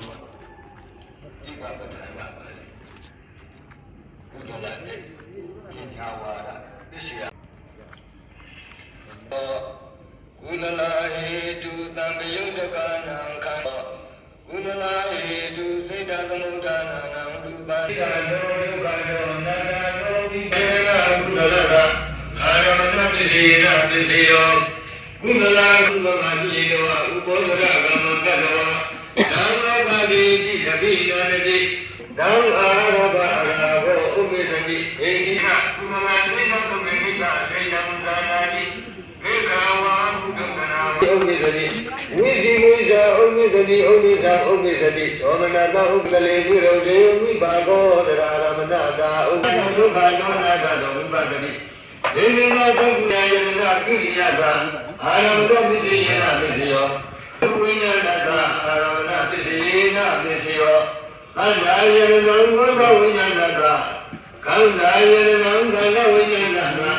ဒီကပ္ပဒါကပါလေဘုဒ္ဓလာတဲ့ပညာဝါဒသိရှိရကုသလာဟေတုတံပယုဒ္ဓကနံခန္ဓာကုသလာဟေတုစိတ်တသမုဒ္ဒနာနံဒုပါဒိကာယောဒုက္ခယောနာနာယောဒီဘေကကုသလကအာရမဏပိတိယပိတိယောကုသလာကုသလာတိယောဥပောဒရက တိသတိနာတိသံအာရဘအာရဘောဥမေသတိဣန္ဒိဟကုသလာတိနောတုမေမိတာဒေယံသာနာတိဧကဝါကုသကနာဥမေသတိဝိဇိဝိဇာဥမေသတိဥနိသာဥမေသတိသောမနာတဥပကလေဝိရုဒေဝိဘာဂောတရာရမဏတာဥပ္ပဒုက္ခဒေါနာတသောဝိပတ္တိဒေဝနာသုက္ခယယနာကိရိယတာအာရမဏပစ္စယေနပစ္စယော ဝိညာဏတာအာရမဏပစ္စယေနပစ္စယောသန္တာယရဏံဘောဓဝိညာဏတာကံသာယရဏံသံဃဝိညာဏတာ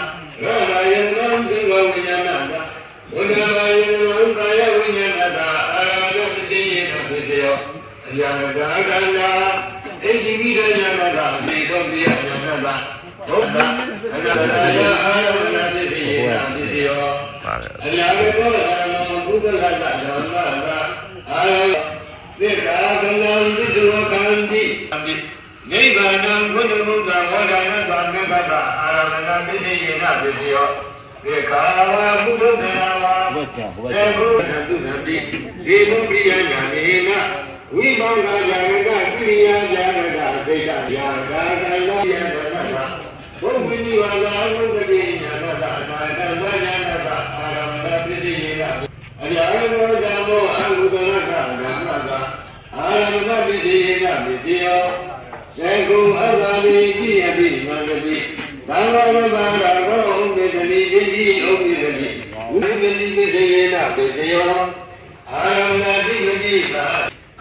ရောဂယရဏံသီဝဝိညာဏတာဘုဒ္ဓဘာယရဏံကာယဝိညာဏတာအာရမဏပစ္စယေနပစ္စယောအယံကာကန္တာဣတိမိဒညာဏတာသေတောပိယညာဏတာဘုရားအကြရာအာရမဏသစ္စေယနာသစ္စေယောပါတယ်အ ရာဘောရဏဘုဒ္ဓလာကဓမ္မကအာရသစ္စာကလံသစ္စောကံတိနိဗ္ဗာန်ံဘုဒ္ဓဘုဒ္ဓဝါဒနာသံဃကတအာရမဏသစ္စေယနာသစ္စေယောသေခာဝါဘုဒ္ဓတေနဝါသေဘုဒ္ဓသုနတိဒီလူပိယညာနေနဝိဘောဂာဇာရကကိရိယာဇာရကသိတ္တယာဂာကံလောယရဏတာဘုဗ္ဗိနိဝါဒာဘုဒ္ဓတိညာတတာအာ ယောသေကုအတ္တလိတိယပိမန္တတိသံဃာမဘာရာဘောဥပ္ပတတိဣတိဥပ္ပတတိဝိပတိပိတိယေနပိတိယောအာရမဏတိပတိသာ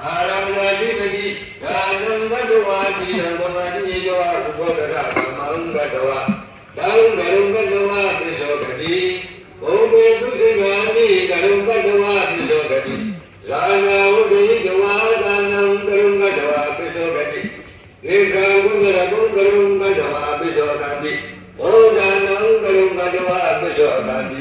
အာရမဏတိပတိဒါနံဘဒဝါတိရံဘဝတိယောဘောဓရကမံဘဒဝါသံဃရုံဘဒဝါပိသောဂတိဘုံဘေသုတိဂာတိကရုံဘဒဝါပိသောဂတိလာနာဝုဒိကဝါသာနံကရုံဘဒဝါပိသောဂတိဧကံဘုဒ္ဓရဘုံကရုံဘဒဝါပိသောဂတိဘောဓနံကရုံဘဒဝါပိသောဂတိ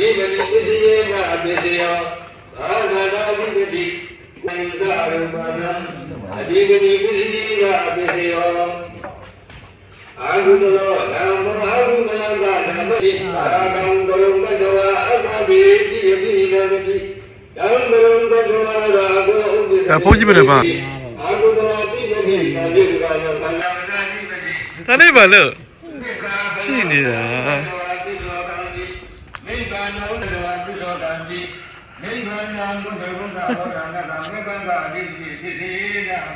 အဓိပတိပစ္စယေကအပစ္စယောသာဂနာအဓိပတိဝိသရမဏအဓိပတိပစ္စယေကအပစ္စယောအာဟုတလောဓမ္မောအာဟုတလသာဓမ္မတိသာကံဘယုံကတဝါအသဗေတိယပိနမတိဓမ္မယုံကတဝါရာဂောဥပ္ပဒါဖုန်းကြည့်မလဲပါအာဟုတလောတိပတိသာတိကရောသံဃာနာတိပတိဒါလေးပါလို့ရှိနေတာ နိဗ္ဗာန်တော်တော်ပြုတော်ကံဒီနိဗ္ဗာန်တော်ဘုဒ္ဓဘုရားဟောတာကမေဘန္တာအဓိပတိဖြ စ်စေနာအ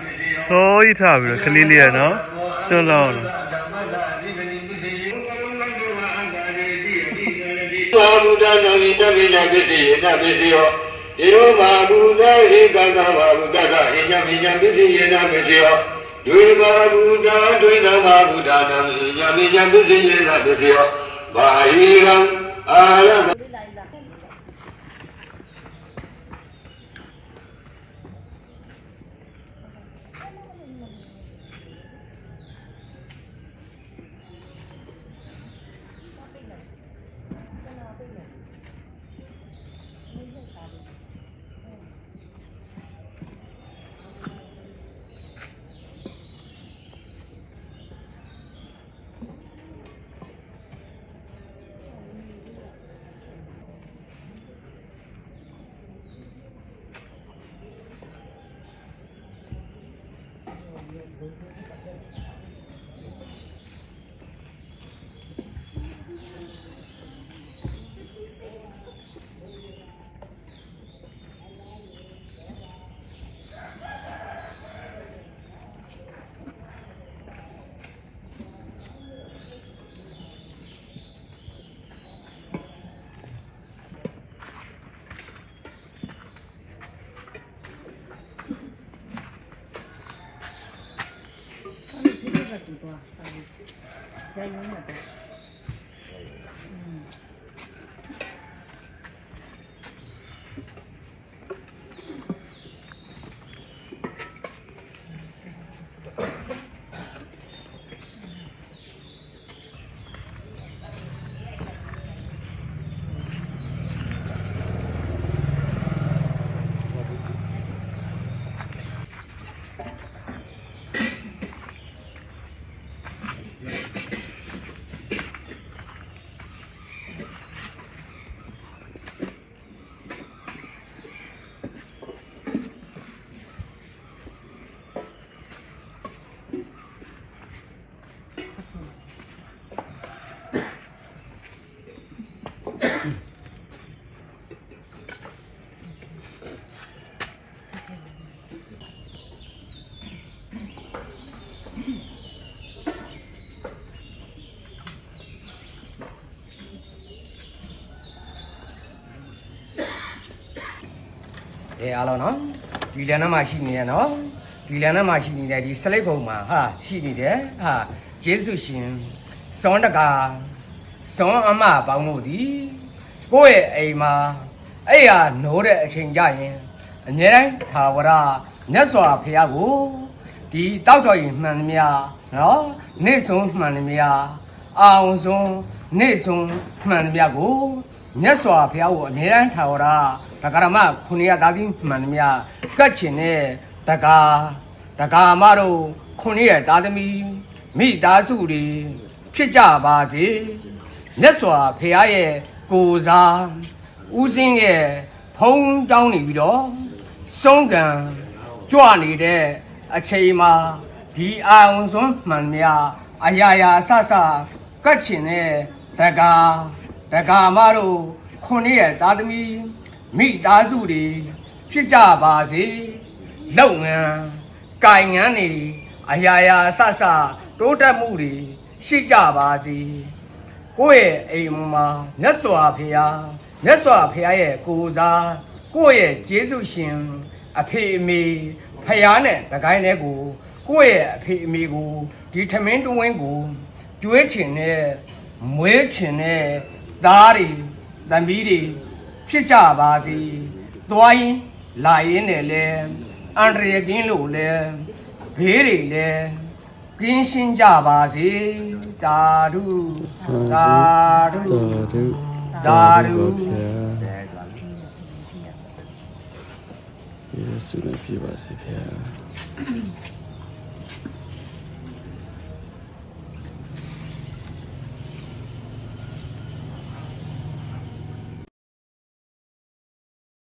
ဖြစ်စေစောကြီးထားပြီးတော့ခလေးလေးရနော်ဆွတ်လောင်းတော့ဓမ္မသာအဓိပတိဖြစ်စေဘုရားဘုရားအန္တရေတိအဓိပတိဘာဘုဒ္ဓတော်ဤတပိနာဖြစ်စေနာဖြစ်စေယောဧဝမာဘုဒ္ဓဧကသဘာဘုဒ္ဓကဣညမိညာဖြစ်စေနာဖြစ်စေယောဒွေဘာဘုဒ္ဓဒွေသမဘုဒ္ဓနာဣညမိညာဖြစ်စေနာဖြစ်စေယောဘာဟိရံအာရမ ဟ ဒီ လိုပဲတူသွား။ရိုင်းရုံးမှာတော့ အဲအားလုံးနော်ဒီလန်ထဲမှာရှိနေရနော်ဒီလန်ထဲမှာရှိနေတဲ့ဒီစလိပ်ပုံမှာဟာရှိနေတယ်ဟာယေရှုရှင်စောင်းတကာစောင်းအမပေါင်းမှုဒီကိုယ့်ရဲ့အိမ်မှာအဲ့ဟာနိုးတဲ့အချိန်ကြရင်အငြင်းတိုင်းသာဝရမြတ်စွာဘုရားကို ဒီတောက်တော်ရင်မှန်သမျှနော်နေ့ဆုံးမှန်သမျှအောင်ဆုံးနေ့ဆုံးမှန်သမျှကိုမြတ်စွာဘုရားကိုအမြဲတမ်းထာဝရတက္ကရမခုနှစ်ရသားပြီးမှန်သမျှကတ်ချင်တဲ့တက္ကာတက္ကာမတို့ခုနှစ်ရသားသမီးမိသားစုတွေဖြစ်ကြပါစေမြတ်စွာဘုရားရဲ့ကိုယ်စားဦးစင်းရဲ့ဖုံးတောင်းနေပြီးတော့ဆုံးကံကြွနေတဲ့ အချိန်မှာဒီအာရုံစွန်းမှန်များအရာရာဆဆကတ်ချင်တဲ့တက္ကာတက္ကာမတို့ခုနှစ်ရဲ့သားသမီးမိသားစုတွေဖြစ်ကြပါစေလုပ်ငန်းကိုင်ငန်းတွေအရာရာဆဆတိုးတက်မှုတွေရှိကြပါစေကိုယ့်ရဲ့အိမ်မှာမြတ်စွာဘုရားမြတ်စွာဘုရားရဲ့ကိုယ်စားကိုယ့်ရဲ့ကျေးဇူးရှင်အဖေအမေ ဖယားနဲ့တကိုင်းတဲ့ကိုကိုယ့်ရဲ့အဖေအမေကိုဒီထမင်းတွင်းကိုကျွေးချင်တဲ့မွေးချင်တဲ့သားတွေသမီးတွေဖြစ်ကြပါစေသွားရင်လာရင်လည်းလဲအန္တရာယ်ကင်းလို့လဲဘေးတွေလဲကင်းရှင်းကြပါစေတာဓုတာဓုသာဓုတာဓု ဗျာ ယေရှုနဲ့ပြပါစေဗျာ